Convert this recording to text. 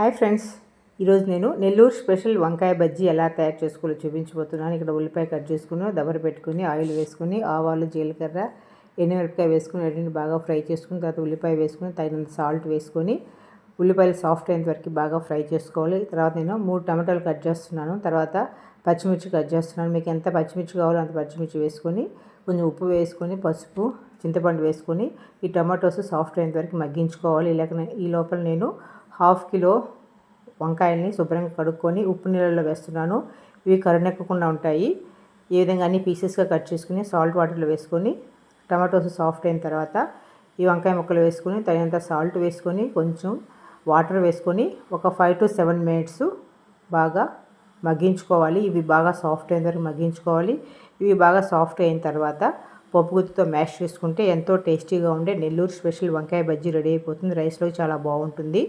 Hi friends. ఈరోజు నేను Nellore special వంకాయ బజ్జీ ఎలా తయారు చేసుకోవాలో చూపించబోతున్నాను. ఇక్కడ ఉల్లిపాయ కట్ చేసుకుని దబర పెట్టుకుని ఆయిల్ వేసుకుని ఆవాలు జీలకర్ర ఎండుమిరపకాయ వేసుకుని రెండింటి బాగా ఫ్రై చేసుకుని తర్వాత ఉల్లిపాయ వేసుకుని తగినంత సాల్ట్ వేసుకొని ఉల్లిపాయలు సాఫ్ట్ అయినంత వరకు బాగా ఫ్రై చేసుకోవాలి. తర్వాత నేను మూడు టమాటాలు కట్ చేస్తున్నాను. తర్వాత పచ్చిమిర్చి కట్ చేస్తున్నాను. మీకు ఎంత పచ్చిమిర్చి కావాలో అంత పచ్చిమిర్చి వేసుకొని కొంచెం ఉప్పు వేసుకొని పసుపు చింతపండు వేసుకొని ఈ టమాటోస్ సాఫ్ట్ అయినంత వరకు మగ్గించుకోవాలి. లేక ఈ లోపల నేను హాఫ్ కిలో వంకాయల్ని శుభ్రంగా కడుక్కొని ఉప్పు నీళ్ళలో వేస్తున్నాను. ఇవి కరునెక్కకుండా ఉంటాయి. ఈ విధంగా అన్ని పీసెస్గా కట్ చేసుకుని సాల్ట్ వాటర్లో వేసుకొని టమాటోస్ సాఫ్ట్ అయిన తర్వాత ఈ వంకాయ ముక్కలు వేసుకొని తగినంత సాల్ట్ వేసుకొని కొంచెం వాటర్ వేసుకొని ఒక ఫైవ్ టు సెవెన్ మినిట్స్ బాగా మగ్గించుకోవాలి. ఇవి బాగా సాఫ్ట్ అయిన వరకు మగ్గించుకోవాలి. ఇవి బాగా సాఫ్ట్ అయిన తర్వాత పప్పు గుత్తితో మ్యాష్ చేసుకుంటే ఎంతో టేస్టీగా ఉండే నెల్లూరు స్పెషల్ వంకాయ బజ్జీ రెడీ అయిపోతుంది. రైస్లో చాలా బాగుంటుంది.